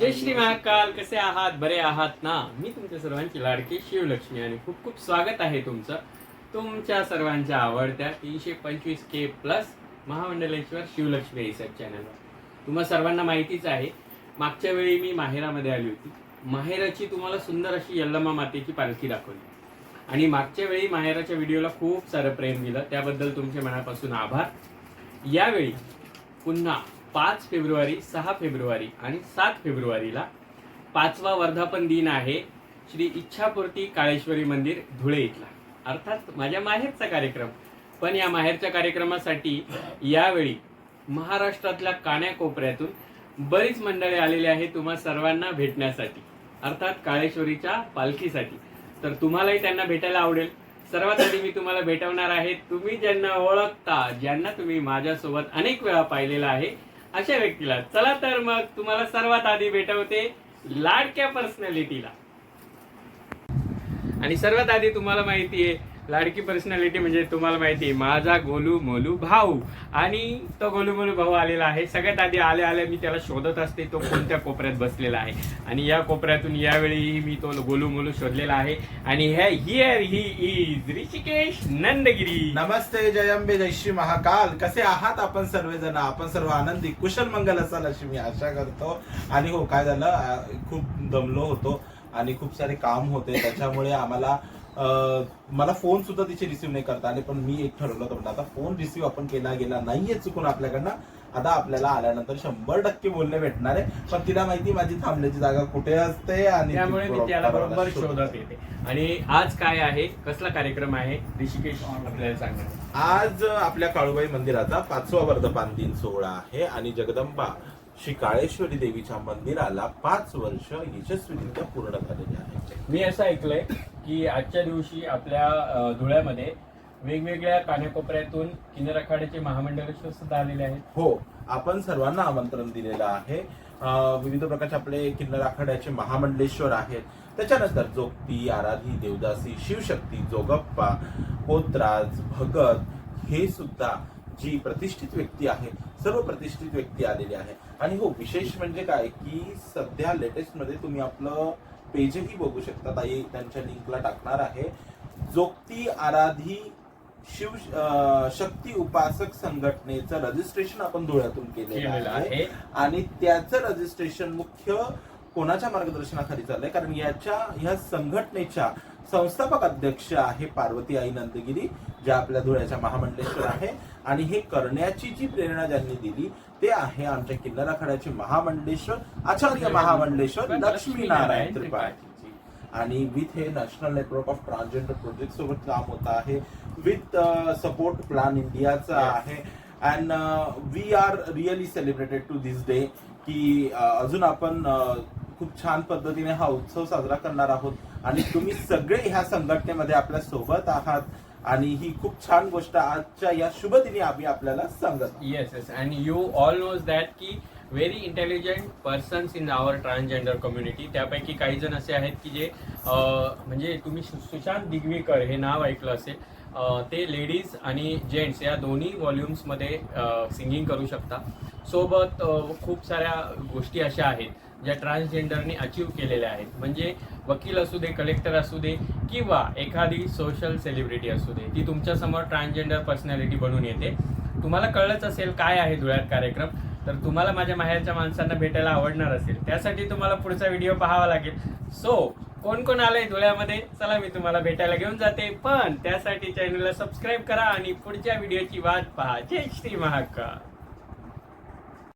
जय श्री महाकाल. कसे आहात? बरे आहात ना? मी तुमच्या सर्वांची लाडकी शिवलक्ष्मी आणि खूप खूप स्वागत आहे तुमचं. तुमच्या सर्वांच्या आवडत्या तीनशे पंचवीस K plus Mahamandaleshwar Shivlakshmi research चॅनलवर तुम्हा सर्वांना माहितीच आहे मागच्या वेळी मी माहेरामध्ये आली होती. माहेराची तुम्हाला सुंदर अशी यल्लमा मातेची पालखी दाखवली. आणि मागच्या वेळी माहेराच्या व्हिडिओला खूप सारं प्रेम दिलं. त्याबद्दल तुमचे मनापासून आभार. यावेळी पुन्हा पाच फेब्रुवारी सहा फेब्रुवारी आणि सात फेब्रुवारीला पाचवा वर्धापन दिन आहे श्री इच्छापूर्ती काळेश्वरी मंदिर धुळे इथला. अर्थात माझ्या माहेरचा कार्यक्रम. पण या माहेरच्या कार्यक्रमासाठी यावेळी महाराष्ट्रातल्या कान्याकोपऱ्यातून बरीच मंडळी आलेली आहे तुम्हा सर्वांना भेटण्यासाठी. अर्थात काळेश्वरीच्या पालखीसाठी. तर तुम्हालाही त्यांना भेटायला आवडेल. सर्वात आधी मी तुम्हाला भेटवणार आहे. तुम्ही ज्यांना ओळखता ज्यांना तुम्ही माझ्यासोबत अनेक वेळा पाहिलेला आहे अशा व्यक्तीला. चला तर मग तुम्हाला सर्वात आधी भेटवते लाडक्या पर्सनॅलिटीला आणि सर्वात आधी तुम्हाला माहिती आहे लाडकी पर्सनॅलिटी म्हणजे तुम्हाला माहिती आहे माझा गोलू मोलू भाऊ. आणि तो गोलू मोलू भाऊ आलेला आहे. सगळ्यात आधी आले आले मी त्याला शोधत असते तो कोणत्या कोपऱ्यात बसलेला आहे. आणि या कोपऱ्यातून यावेळी मी तो गोलू मोलू शोधलेला आहे. आणि here he is Rishikesh Nandgiri. नमस्ते जयंबे जय श्री महाकाल. कसे आहात आपण सर्वजण? आपण सर्व आनंदी कुशल मंगल असाल अशी मी आशा करतो. आणि हो काय झालं? खूप दमलो होतो आणि खूप सारे काम होते. त्याच्यामुळे आम्हाला मला फोन सुद्धा तिचे रिसीव्ह नाही करता आले पण मी एक ठरवलं होतं म्हणजे आता फोन रिसीव्ह आपण केला गेला नाहीये चुकून आपल्याकडनं आता आपल्याला आल्यानंतर शंभर टक्के बोलणे भेटणार आहे. पण तिला माहिती माझी थांबण्याची जागा कुठे असते आणि त्यामुळे मी त्याला बरोबर शोधते. शोधत येते. आणि आज काय आहे? कसला कार्यक्रम आहे? ऋषिकेश आपल्याला सांगणार आज आपल्या काळूबाई मंदिराचा पाचवा वर्धमान दिन सोहळा आहे आणि जगदंबा श्री काळेश्वरी देवीच्या मंदिराला पाच वर्ष यशस्वीरित्या पूर्ण झालेले आहे. मी असं ऐकलंय की आजच्या दिवशी आपल्या धुळ्यामध्ये वेगवेगळ्या कान्याकोपऱ्यातून किन्नर आखाड्याचे महामंडळेश्वर सुद्धा आलेले आहेत. हो आपण सर्वांना आमंत्रण दिलेलं आहे. विविध प्रकारचे आपले किन्नर आखाड्याचे महामंडलेश्वर आहेत. त्याच्यानंतर जोगती आराधी देवदासी शिवशक्ती जोगप्पा पोतराज भगत हे सुद्धा जी प्रतिष्ठित व्यक्ती आहे सर्व प्रतिष्ठित व्यक्ती आलेली आहे. आणि हो विशेष म्हणजे काय की सध्या लेटेस्टमध्ये तुम्ही आपलं पेजही बघू शकता ताई त्यांच्या लिंकला टाकणार आहे. जोगती आराधी शिव शक्ती उपासक संघटनेचं रजिस्ट्रेशन आपण धुळ्यातून केलेलं आहे. आणि त्याचं रजिस्ट्रेशन मुख्य कोणाच्या मार्गदर्शनाखाली चाललंय? कारण याच्या ह्या संघटनेच्या संस्थापक अध्यक्ष आहे पार्वती आई नंदगिरी ज्या आपल्या धुळ्याच्या महामंडलेश्वर आहे. आणि हे करण्याची जी प्रेरणा ज्यांनी दिली ते आहे आमच्या किन्नर आखाड्याचे महामंडलेश्वर आचार्य महामंडलेश्वर लक्ष्मी नारायण त्रिपाठी. आणि विथ हे national network of transgender project सोबत काम होत आहे. विथ सपोर्ट प्लॅन इंडियाचा. आहे. And we are really celebrated to this day की अजून आपण खूप छान पद्धतीने हा उत्सव साजरा करणार आहोत. आणि तुम्ही सगळे ह्या संघटनेमध्ये आपल्यासोबत आहात. आणि ही खूप छान गोष्ट आजच्या या शुभ दिनी आम्ही आपल्याला सांगत yes yes and you all knows that की very intelligent persons in our transgender community त्यापैकी काही जण असे आहेत की जे म्हणजे तुम्ही सु- सुशांत दिग्वीकर हे नाव ऐकलं असेल. ते लेडीज आणि जेंट्स या दोन्ही व्हॉल्युम्समध्ये सिंगिंग करू शकता. सोबत खूप साऱ्या गोष्टी अशा आहेत ज्या ट्रान्सजेंडरनी अचीव केलेल्या आहेत. म्हणजे वकील असू दे कलेक्टर असू दे किंवा एखादी सोशल सेलिब्रिटी असू दे ती तुमच्यासमोर ट्रान्सजेंडर पर्सनॅलिटी बनून येते. तुम्हाला कळलंच असेल काय आहे धुळ्यात कार्यक्रम तर तुम्हाला माझ्या माहेरच्या माणसांना भेटायला आवडणार असेल. त्यासाठी तुम्हाला पुढचा व्हिडिओ पाहावा लागेल. सो कोण कोण आलंय धुळ्यामध्ये चला मी तुम्हाला भेटायला घेऊन जाते. पण त्यासाठी चॅनलला सबस्क्राईब करा आणि पुढच्या व्हिडिओची वाट पहा. जय श्री महाकाल.